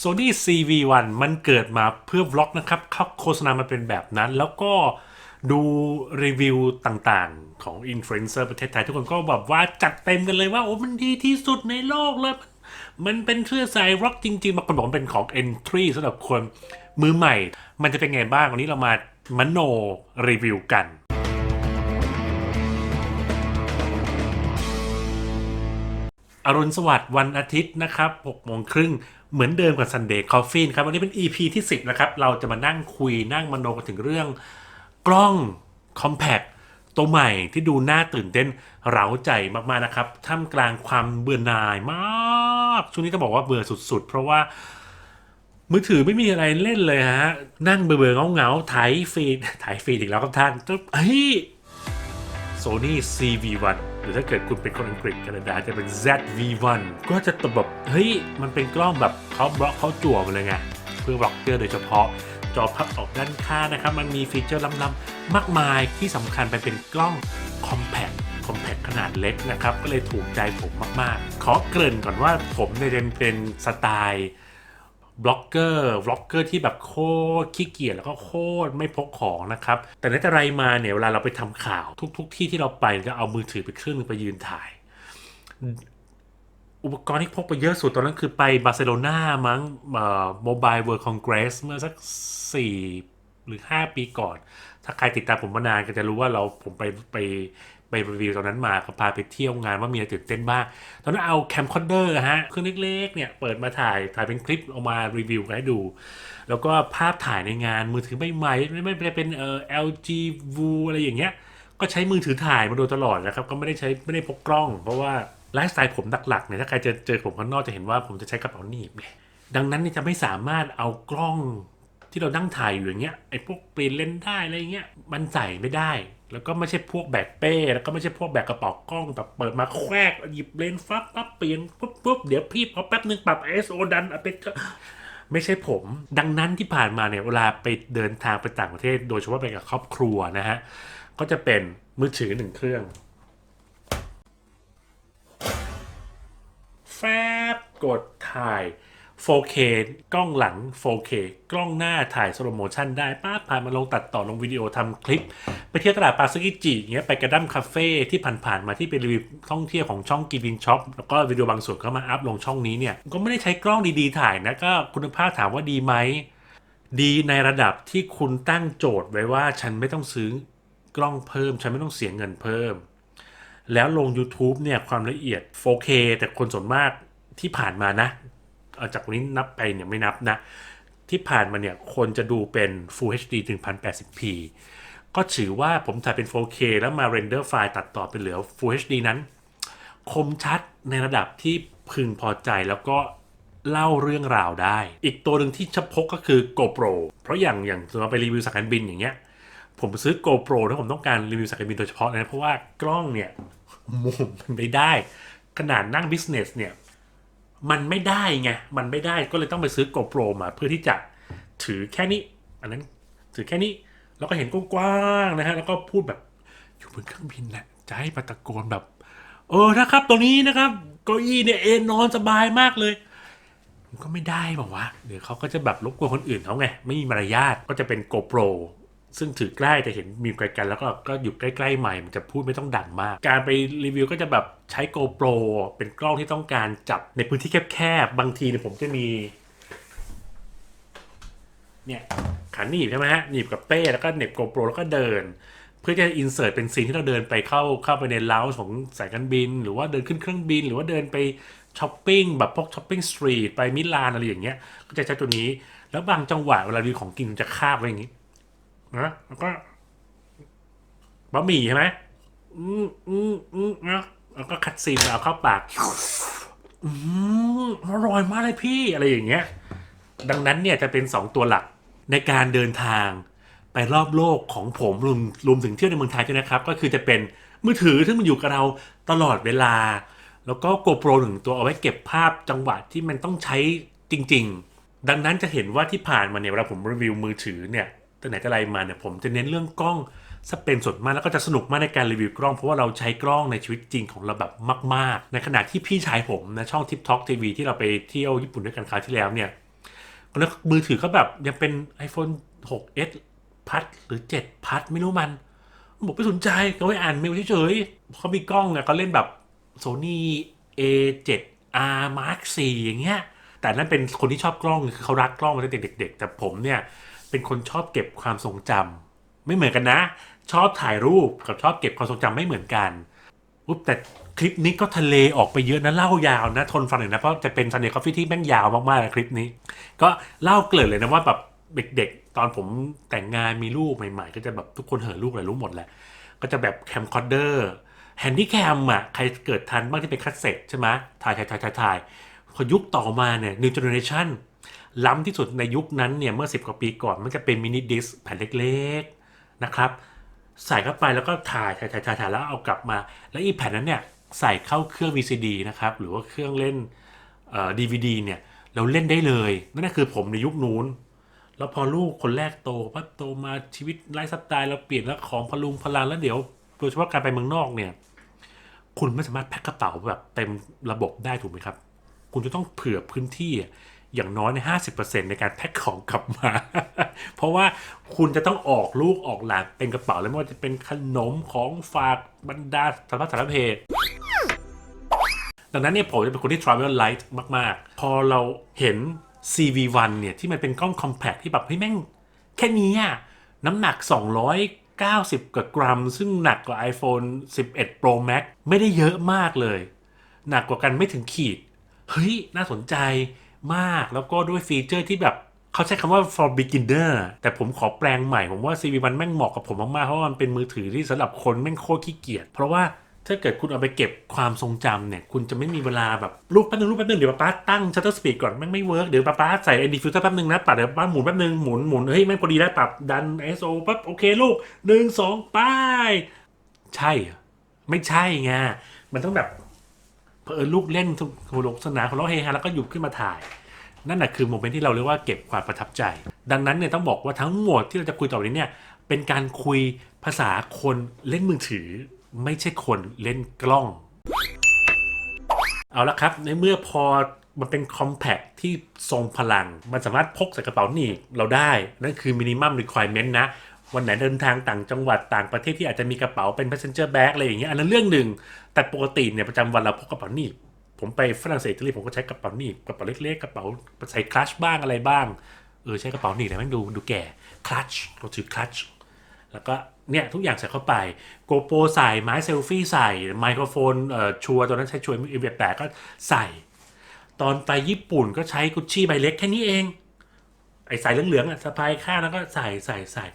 Sony CV1 มันเกิดมาเพื่อวล็อกนะครับเขาโฆษณามาเป็นแบบนั้น แล้วก็ดูรีวิวต่างๆ ของอินฟลูเอนเซอร์ประเทศไทย ทุกคนก็แบบว่าจัดเต็มกันเลยว่า โอ้มันดีที่สุดในโลกเลย มันเป็นเสื้อสายร็อกจริงๆบางคนบอกเป็นของ Entry สำหรับคนมือใหม่ มันจะเป็นไงบ้าง วันนี้เรามามโนรีวิวกัน อรุณสวัสดิ์วันอาทิตย์นะครับ6โมงครึ่งเหมือนเดิมกับ Sunday Coffee ครับ วันนี้เป็น EP ที่ 10 นะครับ เราจะมานั่งคุยนั่งมโนกันถึงเรื่อง กล้อง Compact ตัวใหม่ที่ดูน่าตื่นเต้นเร้าใจมากๆนะครับท่ามกลางความเบื่อหน่ายมาก ช่วงนี้ต้องบอกว่าเบื่อสุดๆ เพราะว่า มือถือไม่มีอะไรเล่นเลยฮะ นั่งเบื่อๆเงาถ่ายฟีดถ่ายฟีดอีกแล้วครับท่านเฮ้ย Sony CV1 หรือถ้าเกิดคุณเป็นคนอังกฤษแคนาดาจะเป็น ZV1 ก็จะตบแบบเฮ้ย มันเป็นกล้องแบบเขาบล็อกเขาจั่วมาเลยไง เพื่อบล็อกเกอร์โดยเฉพาะจอพับออกด้านข้างนะครับ มันมีฟีเจอร์ล้ำๆมากมายที่สำคัญไปเป็นกล้อง Compact Compact ขนาดเล็กนะครับ ก็เลยถูกใจผมมากๆ ขอเกริ่นก่อนว่าผมเนี่ยเป็นสไตล์ บล็อกเกอร์บล็อกเกอร์ที่แบบโคตรขี้เกียจแล้วก็โคตรไม่พกของนะครับ แต่ในแต่ไรมาเนี่ยเวลาเราไปทำข่าวทุกๆที่ที่เราไปจะเอามือถือไปเครื่องนึงไปยืนถ่าย อุปกรณ์ที่พกไปเยอะสุดตอนนั้นคือไปบาร์เซโลนามั้งโมบายเวิร์คอนเกรสเมื่อสัก 4 หรือ 5 ปีก่อน ถ้าใครติดตามผมมานานก็จะรู้ว่าเราผมไปไป ไปรีวิวตอนนั้นมาก็พาไปเที่ยวงานว่ามีอะไรตื่นเต้นบ้างตอนนั้นเอาแคมคอนเดอร์ฮะเครื่องเล็กๆเนี่ยเปิดมาถ่ายถ่ายเป็นคลิปออกมารีวิวให้ดู แล้วก็ภาพถ่ายในงานมือถือใหม่ๆไม่ไม่ได้เป็นเอ่อ LG Vu อะไรอย่างเงี้ยก็ใช้มือถือถ่ายมาโดยตลอดนะครับก็ไม่ได้ใช้ไม่ได้พกกล้อง เพราะว่าไลฟ์สไตล์ผมหลักๆเนี่ยถ้าใครจะเจอผมข้างนอกจะเห็นว่าผมจะใช้กระเป๋าหนีบไงดังนั้นจะไม่สามารถเอากล้อง ที่เรานั่งถ่ายอยู่อย่างเงี้ยไอ้พวกเปลี่ยนเลนได้อะไรเงี้ยมันใส่ไม่ได้ แล้วก็ไม่ใช่พวกแบกเป้แล้วก็ไม่ใช่พวกแบกกระเป๋ากล้องแบบเปิดมาแควกหยิบเลนส์ฟับปั๊บเปลี่ยนปุ๊บปุ๊บเดี๋ยวพี่พอแป๊บนึงปรับ ISO ดันเอาไปเถอะไม่ใช่ผม ดังนั้นที่ผ่านมาเนี่ยเวลาไปเดินทางไปต่างประเทศ โดยเฉพาะไปกับครอบครัวนะฮะก็จะเป็นมือถือหนึ่งเครื่องแฟบกดถ่าย 4K กล้องหลัง 4K กล้องหน้าถ่ายสโลโมชันได้ป้าผ่านมาลงตัดต่อลงวิดีโอทำคลิป ไปเที่ยวตลาดปาซึกิจิอย่างเงี้ยไปกระดั้มคาเฟ่ที่ผ่านๆมาที่เป็นรีวิวท่องเที่ยวของช่องกีบินช็อปแล้วก็วิดีโอบางส่วนก็มาอัพลงช่องนี้เนี่ยก็ไม่ได้ใช้กล้องดีๆถ่ายนะก็คุณภาพถามว่าดีไหมดีในระดับที่คุณตั้งโจทย์ไว้ว่าฉันไม่ต้องซื้อกล้องเพิ่ม ฉันไม่ต้องเสียเงินเพิ่ม แล้วลง YouTube เนี่ยความละเอียด 4K แต่คนส่วนมากที่ผ่านมานะ จากนนี้นับไปเนี่ยไม่นับนะ ที่ผ่านมาเนี่ยคนจะดูเป็น Full HD 1080p ก็ถือว่าผมถ่ายเป็น 4K แล้วมาเรนเดอร์ไฟล์ตัดต่อเป็นเหลือ Full HD นั้น คมชัดในระดับที่พึงพอใจแล้วก็เล่าเรื่องราวได้ อีกตัวหนึ่งที่เฉพาะก็คือ GoPro เพราะอย่างอย่างสมมติไปรีวิวสายการบินอย่างเงี้ย ผมซื้อ GoPro ถ้าผมต้องการรีวิวสายการบินโดยเฉพาะนะเพราะว่ากล้องเนี่ยมุมมันไม่ได้ ขนาดนั่ง business เนี่ย มันไม่ได้ไง มันไม่ได้ก็เลยต้องไปซื้อ GoPro มาเพื่อที่จะถือแค่นี้ อันนั้นถือแค่นี้ แล้วก็เห็นกว้างๆนะฮะ แล้วก็พูดแบบอยู่บนเครื่องบินแหละจะให้มาตะโกนแบบ เออนะครับตรงนี้นะครับเก้าอี้เนี่ยเอนนอนสบายมากเลย มันก็ไม่ได้บอกว่าเดี๋ยวเขาก็จะแบบรบกวนคนอื่นเขาไง ไม่มีมารยาทก็จะเป็น GoPro ซึ่งถือใกล้แต่เห็นมีไกลกันแล้วก็ก็อยู่ใกล้ๆใหม่มันจะพูดไม่ต้องดังมาก การไปรีวิวก็จะแบบใช้ GoPro เป็นกล้องที่ต้องการจับในพื้นที่แคบๆบางทีเนี่ยผมจะมี เนี่ยขาหนีบใช่ไหมฮะหนีบกับเป้แล้วก็เหน็บ GoPro แล้วก็เดิน เพื่อจะอินเสิร์ตเป็นซีนที่เราเดินไปเข้าเข้าไปในเล้าของสายการบิน หรือว่าเดินขึ้นเครื่องบิน หรือว่าเดินไปช้อปปิ้งแบบพวกช้อปปิ้งสตรีทไปมิลานอะไรอย่างเงี้ยก็จะใช้ตัวนี้ แล้วบางจังหวะเวลารีวิวของกินมันจะคาบไว้อย่างงี้ นะแล้วก็บะหมี่ใช่ไหมอืมอืมอืมนะแล้วก็คัดซีนเอาเข้าปาก อืมอร่อยมากเลยพี่อะไรอย่างเงี้ย ดังนั้นเนี่ยจะเป็น2ตัวหลักในการเดินทางไปรอบโลกของผมรวมรวมถึงเที่ยวในเมืองไทยด้วยนะครับ ก็คือจะเป็นมือถือที่มันอยู่กับเราตลอดเวลา แล้วก็ GoPro หนึ่งตัวเอาไว้เก็บภาพจังหวะที่มันต้องใช้จริง ๆ ดังนั้นจะเห็นว่าที่ผ่านมาเนี่ยเวลาผมรีวิวมือถือเนี่ย ตั้งไหนแต่ไรมาเนี่ยผมจะเน้นเรื่องกล้องสเป็นส่วนมากแล้วก็จะสนุกมากในการรีวิวกล้องเพราะว่าเราใช้กล้องในชีวิตจริงของเราแบบมาก ๆ ในขณะที่พี่ชายผมนะช่อง Tip Talk TV ที่เราไปเที่ยวญี่ปุ่นด้วยกันคราวที่แล้วเนี่ยแล้วมือถือก็แบบยังเป็น iPhone 6s พัดหรือ 7 พัดไม่รู้มันบอกไม่สนใจก็ไปอ่านเมลเฉยๆเขามีกล้องอะเขาเล่นแบบ Sony A7R Mark 4อย่างเงี้ยแต่นั่นเป็นคนที่ชอบกล้องคือเขารักกล้องมาตั้งแต่เด็ก ๆ แต่ผมเนี่ย เป็นคนชอบเก็บความทรงจำไม่เหมือนกันนะ ชอบถ่ายรูปกับชอบเก็บความทรงจำไม่เหมือนกันอุ๊บแต่คลิปนี้ก็ทะเลออกไปเยอะนะเล่ายาวนะทนฟังหน่อยนะเพราะจะเป็นซันเดย์คอฟฟี่ที่แม่งยาวมากๆนะคลิปนี้ ก็เล่าเกริ่นเลยนะว่าแบบเด็กๆ ตอนผมแต่งงานมีลูกใหม่ๆ ก็จะแบบทุกคนเห่อลูกอะไรรู้หมดแหละก็จะแบบแคมคอร์เดอร์แฮนดี้แคมอะใครเกิดทันบ้างที่เป็นคัสเซ็ตใช่ไหมถ่ายถ่ายถ่ายถ่ายถ่ายพอยุคต่อมาเนี่ย New Generation ล้ำที่สุดในยุคนั้นเนี่ยเมื่อ 10 กว่าปีก่อนมันจะเป็นมินิดิสแผ่นเล็กๆนะครับ ใส่เข้าไปแล้วก็ถ่ายถ่ายถ่ายถ่ายแล้วเอากลับมา แล้วอีแผ่นนั้นเนี่ยใส่เข้าเครื่อง VCD นะครับหรือว่าเครื่องเล่นเอ่อ DVD เนี่ยเราเล่นได้เลยนั่นคือผมในยุคนู้น แล้วพอลูกคนแรกโตปั๊บโตมาชีวิตไลฟ์สไตล์เราเปลี่ยนแล้วของพลุงพลังแล้วเดี๋ยวโดยเฉพาะการไปเมืองนอกเนี่ยคุณไม่สามารถแพ็คกระเป๋าแบบเต็มระบบได้ถูกไหมครับ คุณจะต้องเผื่อพื้นที่ อย่างน้อยใน 50%ในการแพ็คของกลับมา เพราะว่าคุณจะต้องออกลูกออกหลานเป็นกระเป๋าแล้วไม่ว่าจะเป็นขนมของฝากบรรดาสารพัดสารเพดังนั้นเนี่ยผมจะเป็นคนที่ travel light มาก ๆ พอเราเห็น CV1 เนี่ยที่มันเป็นกล้อง compact ที่แบบเฮ้ยแม่ง แค่นี้อะน้ำหนัก 290 กว่ากรัม ซึ่งหนักกว่า iPhone 11 Pro Max ไม่ได้เยอะมากเลย หนักกว่ากันไม่ถึงขีด เฮ้ย น่าสนใจ มาก แล้วก็ด้วยฟีเจอร์ที่แบบเขาใช้คำว่า for beginner แต่ผมขอแปลงใหม่ ผมว่า CV1 แม่งเหมาะกับผมมาก ๆ เพราะมันเป็นมือถือที่สำหรับคนแม่งโคตรขี้เกียจเพราะว่าถ้าเกิดคุณเอาไปเก็บความทรงจำเนี่ย คุณจะไม่มีเวลาแบบรูปแป๊บนึงรูปแป๊บนึงเดี๋ยวป้าตั้ง shutter speed ก่อนแม่งไม่เวิร์กเดี๋ยวป้าใส่ ND filter แป๊บนึงนะปัดเดี๋ยวป้าหมุนแป๊บนึงหมุนหมุนเฮ้ยแม่งพอดีได้ปรับดัน ISO ปั๊บโอเคลูกหนึ่งสองป้าย ใช่ ไม่ใช่ไงมันต้องแบบ เผอิญลูกเล่นสนุกสนานของเราเฮฮาแล้วก็หยุดขึ้นมาถ่าย นั่นแหะคือโมเมนต์ที่เราเรียกว่าเก็บความประทับใจ ดังนั้นเนี่ยต้องบอกว่าทั้งหมดที่เราจะคุยต่อไปนี้เนี่ยเป็นการคุยภาษาคนเล่นมือถือ ไม่ใช่คนเล่นกล้อง เอาละครับ ในเมื่อพอมันเป็นคอมแพ t ที่ทรงพลัง มันสามารถพกใส่กระเป๋าหนีบเราได้ นั่นคือ minimum requirement นะ วันไหนเดินทางต่างจังหวัดต่างประเทศที่อาจจะมีกระเป๋าเป็น passenger bag อะไรอย่างเงี้ยอันนั้นเรื่องหนึ่งแต่ปกติเนี่ยประจำวันเราพกกระเป๋าหนีบผมไปฝรั่งเศสอิตาลีผมก็ใช้กระเป๋าหนีบกระเป๋าเล็กๆกระเป๋าใส่คลัชบ้างอะไรบ้างเออใช้กระเป๋าหนีบแต่แม่งดูดูแก่คลัชเราถือคลัชแล้วก็เนี่ยทุกอย่างใส่เข้าไปโกโปรใส่ไม้เซลฟี่ใส่ไมโครโฟนเอ่อชัวร์ตัวนั้นใช้ชัวร์เอเวแปดก็ใส่ ตอนไปญี่ปุ่นก็ใช้กุชชี่ใบเล็กแค่นี้เองไอ้สายเหลืองๆอะสะพายข้างแล้วก็ใส่ใส่ใส่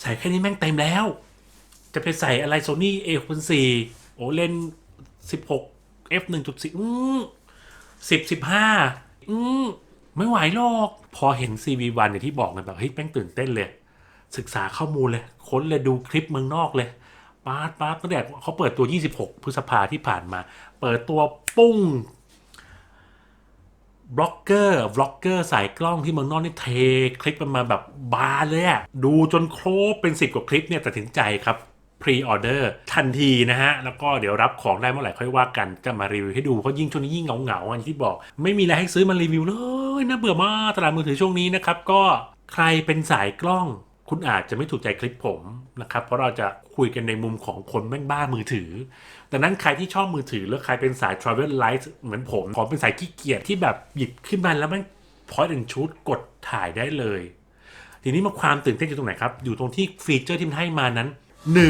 ใส่แค่นี้แม่งเต็มแล้ว จะไปใส่อะไรโซนี่เอคุณสี่โอเลนสิบหก f หนึ่งจุดสี่สิบสิบห้าอืมไม่ไหวหรอก พอเห็น CV1 อย่างที่บอกเลยแบบเฮ้ยแม่งตื่นเต้นเลย ศึกษาข้อมูลเลย ค้นเลยดูคลิปเมืองนอกเลยป๊าดป๊าดตั้งแต่เขาเปิดตัว 26 พฤษภาที่ผ่านมา เปิดตัวปุ้ง บล็อกเกอร์บล็อกเกอร์สายกล้องที่เมืองนอกนี่เทคลิปมันมาแบบบานเลยอะดูจนครบเป็น 10 กว่าคลิปเนี่ยตัดสินใจครับพรีออเดอร์ทันทีนะฮะ แล้วก็เดี๋ยวรับของได้เมื่อไหร่ค่อยว่ากันจะมารีวิวให้ดู เพราะยิ่งช่วงนี้ยิ่งเหงาๆอย่างที่บอก ไม่มีอะไรให้ซื้อมารีวิวเลยน่าเบื่อมากตลาดมือถือช่วงนี้นะครับ ก็ใครเป็นสายกล้อง คุณอาจจะไม่ถูกใจคลิปผมนะครับ เพราะเราจะคุยกันในมุมของคนแม่งบ้ามือถือ ดังนั้นใครที่ชอบมือถือแล้วใครเป็นสาย travel light เหมือนผมผมเป็นสายขี้เกียจที่แบบหยิบขึ้นมาแล้วม่ง point and shoot กดถ่ายได้เลย ทีนี้มาความตื่นเต้นอยู่ตรงไหนครับ อยู่ตรงที่ฟีเจอร์ที่มันให้มานั้น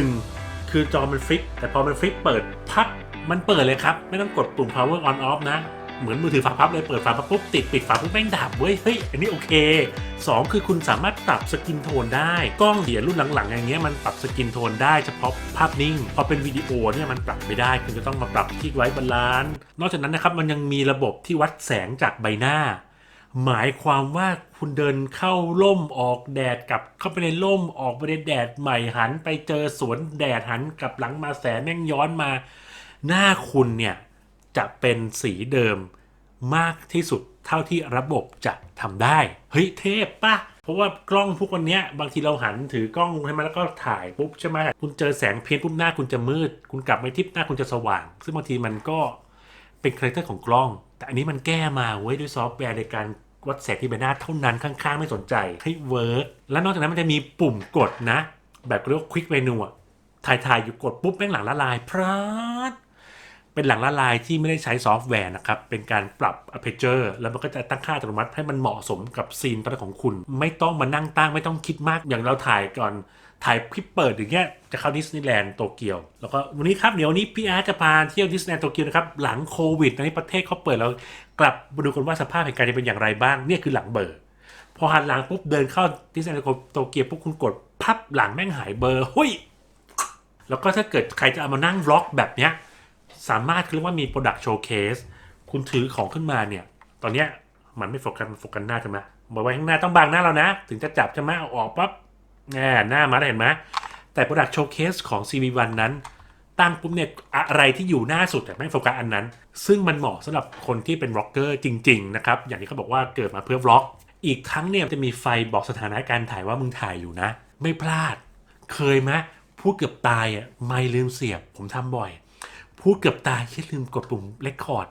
1 คือจอมันฟลิปแต่พอมันฟลิปเปิดพับมันเปิดเลยครับ ไม่ต้องกดปุ่ม power on off นะ เหมือนมือถือฝาพับเลยเปิดฝาพับปุ๊บติดปิดฝาปุ๊บแม่งดับเว้ยเฮ้ยอันนี้โอเค 2 คือคุณสามารถปรับสกินโทนได้ กล้องเดียรุ่นหลังๆ อย่างเงี้ยมันปรับสกินโทนได้เฉพาะภาพนิ่งพอเป็นวิดีโอเนี่ยมันปรับไม่ได้คุณจะต้องมาปรับที่ไว้บาลานซ์นอกจากนั้นนะครับมันยังมีระบบที่วัดแสงจากใบหน้า หมายความว่าคุณเดินเข้าร่มออกแดดกลับเข้าไปในร่มออกไปในแดดใหม่หัน ไปเจอสวนแดดหันกลับหลังมาแสงแม่งย้อนมา หน้าคุณเนี่ย จะเป็นสีเดิมมากที่สุดเท่าที่ระบบจะทำได้ เฮ้ยเทพปะเพราะว่ากล้องพวกวันนี้บางทีเราหันถือกล้องใช่ไหมแล้วก็ถ่ายปุ๊บใช่ไหมคุณเจอแสงเพี้ยนปุ๊บหน้าคุณจะมืด คุณกลับไปทิปหน้าคุณจะสว่าง ซึ่งบางทีมันก็เป็นคาแรคเตอร์ของกล้อง แต่อันนี้มันแก้มาเว้ยด้วยซอฟต์แวร์ในการวัดแสงที่ใบหน้าเท่านั้นข้างๆ ไม่สนใจให้เวิร์กแล้วนอกจากนั้นมันจะมีปุ่มกดนะ แบบเรียกว่าควิกเมนูถ่ายถ่ายๆอยู่กดปุ๊บแม่งหลังละลายพรด เป็นหลังละลายที่ไม่ได้ใช้ซอฟต์แวร์นะครับ เป็นการปรับ aperture แล้วมันก็จะตั้งค่าอัตโนมัติให้มันเหมาะสมกับซีนตอนของคุณ ไม่ต้องมานั่งตั้งไม่ต้องคิดมากอย่างเราถ่ายก่อนถ่ายคลิปเปิดอย่างเงี้ยจะเข้าดิสนีย์แลนด์โตเกียว แล้วก็วันนี้ครับเดี๋ยวนี้พี่อาร์จะพาเที่ยวดิสนีย์แลนด์โตเกียวนะครับ หลังโควิดตอนนี้ประเทศเขาเปิดแล้วกลับมาดูกันว่าสภาพเหตุการณ์จะเป็นอย่างไรบ้างเนี่ยคือหลังเบอร์ พอหันหลังปุ๊บเดินเข้าดิสนีย์แลนด์โตเกียวปุ๊บคุณกดพับหลังแม่งหายเบอร์หุ้ยแล้วก็ถ้าเกิดใครจะเอามานั่งร็อกแบบเนี้ย สามารถคือเรียกว่ามี Product Showcase คุณถือของขึ้นมาเนี่ย ตอนเนี้ยมันไม่โฟกัสโฟกัสหน้าใช่ไหมบอกไว้ข้างหน้าต้องบังหน้าเรานะ ถึงจะจับจะมาเอาออกปั๊บแง่หน้ามาได้เห็นไหมแต่ Product Showcase ของ CV1 นั้นตั้งปุ๊บเนี่ยอะไรที่อยู่หน้าสุดแต่ไม่โฟกัสอันนั้น ซึ่งมันเหมาะสำหรับคนที่เป็นร็อกเกอร์จริง ๆ นะครับ อย่างที่เขาบอกว่าเกิดมาเพื่อร็อก อีกทั้งเนี่ยจะมีไฟบอกสถานะการถ่ายว่ามึงถ่ายอยู่นะ ไม่พลาด เคยไหมพูดเกือบตายอะไม่ลืมเสียบผมทำบ่อย พูดเกือบตายแค่ลืมกดปุ่มเลคคอร์ด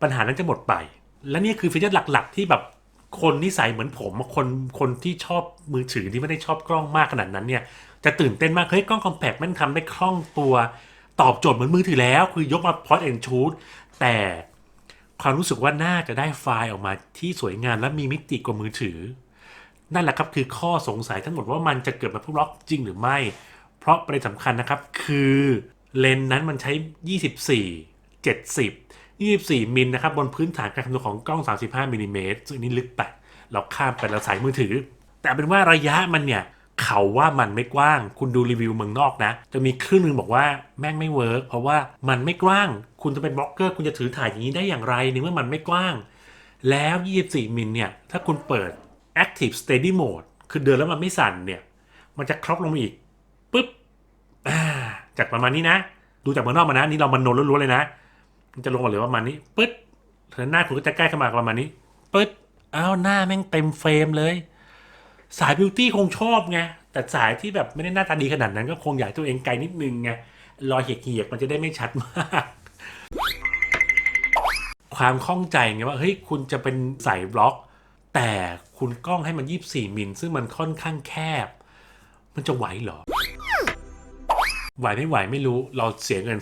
ปัญหานั้นจะหมดไป และนี่คือฟีเจอร์หลักๆ ที่แบบคนนิสัยเหมือนผมคนคนที่ชอบมือถือที่ไม่ได้ชอบกล้องมากขนาดนั้นเนี่ยจะตื่นเต้นมากเฮ้ยกล้องคอมแพคมันทำได้คล่องตัวตอบโจทย์เหมือนมือถือแล้ว คือยกมาพอดแอนชูดแต่ความรู้สึกว่าน่าจะได้ไฟล์ออกมาที่สวยงามและมีมิติกว่ามือถือ นั่นแหละครับคือข้อสงสัยทั้งหมดว่ามันจะเกิดมาพวกล็อกจริงหรือไม่ เพราะประเด็นสำคัญนะครับคือ เลนนั้นมันใช้ 24 70 24 มิลนะครับ บนพื้นฐานการคำนวณของกล้อง 35มิลลิเมตรซึ่งนี้ลึกไป เราข้ามไปเราสายมือถือ แต่เป็นว่าระยะมันเนี่ย เขาว่ามันไม่กว้าง คุณดูรีวิวเมืองนอกนะ จะมีครึ่งหนึงบอกว่าแม่งไม่เวิร์กเพราะว่ามันไม่กว้าง คุณจะเป็นบล็อกเกอร์ คุณจะถือถ่ายอย่างนี้ได้อย่างไรในเมื่อมันไม่กว้าง แล้ว 24 มิลเนี่ย ถ้าคุณเปิด Active Steady Mode คือเดินแล้วมันไม่สั่นเนี่ย มันจะครอบลงมาอีกปุ๊บอ่า จากประมาณนี้นะ ดูจากเมืองนอกมานะ นี่เรามันโนล้วนๆเลยนะ มันจะลงมาเหลือประมาณนี้ปึ๊ดแล้วหน้าคุณก็จะใกล้เข้ามาประมาณนี้ปึ๊ดอ้าวหน้าแม่งเต็มเฟรมเลย สายบิวตี้คงชอบไงแต่สายที่แบบไม่ได้หน้าตาดีขนาดนั้น ก็คงอยากตัวเองไกลนิดนึงไงรอยเหียกๆมันจะได้ไม่ชัดมากความข้องใจไงว่าเฮ้ยคุณจะเป็นสายบล็อก แต่คุณกล้องให้มัน 24 มิลซึ่งมันค่อนข้างแคบ มันจะไหวเหรอ ไหวไม่ไหวไม่รู้เราเสียเงิน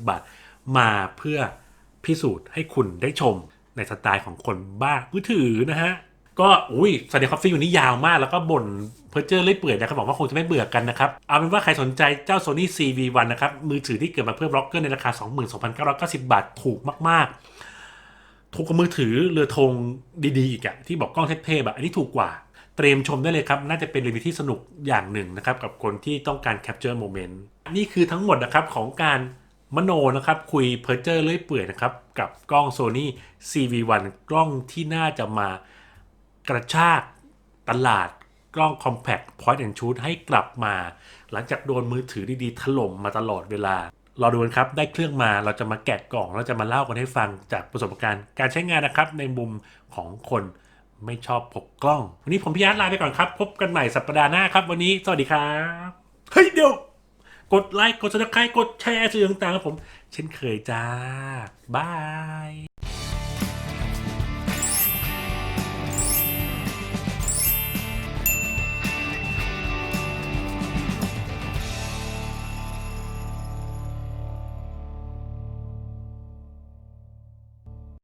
22,990 บาท มาเพื่อพิสูจน์ให้คุณได้ชมในสไตล์ของคนบ้ามือถือนะฮะ ก็อุ้ยสเดคอฟฟี่อยู่นี่ยาวมาก แล้วก็บ่นเพอเจอร์เล่อยเปื่อยนะครับบอกว่าคงจะไม่เบื่อกันนะครับ เอาเป็นว่าใครสนใจเจ้า Sony CV1 นะครับ มือถือที่เกิดมาเพื่อบล็อกเกอร์ในราคา 22,990 บาทถูกมาก ๆ ถูกกว่ามือถือเรือธงดีๆอีกอะที่บอกกล้องเทพๆอะอันนี้ถูกกว่า เตรียมชมได้เลยครับ น่าจะเป็นรีวิวที่สนุกอย่างหนึ่งนะครับ กับคนที่ต้องการ capture moment นี่คือทั้งหมดนะครับของการมโนนะครับ คุยเพอร์เจอร์เลื่อยเปื่อยนะครับ กับกล้อง Sony CV1 กล้องที่น่าจะมากระชากตลาดกล้อง compact point and shoot ให้กลับมา หลังจากโดนมือถือดีๆ ถล่มมาตลอดเวลา รอดูกันครับ ได้เครื่องมาเราจะมาแกะกล่อง เราจะมาเล่ากันให้ฟังจากประสบการณ์ การใช้งานนะครับในมุมของคน ไม่ชอบพกกล้อง วันนี้ผมพี่อาร์ตลาไปก่อนครับ พบกันใหม่สัปดาห์หน้าครับ วันนี้สวัสดีครับ เฮ้ยเดี๋ยว กดไลค์กดซับสไครต์กดแชร์สื่อต่างๆครับผม เช่นเคยจ้าบาย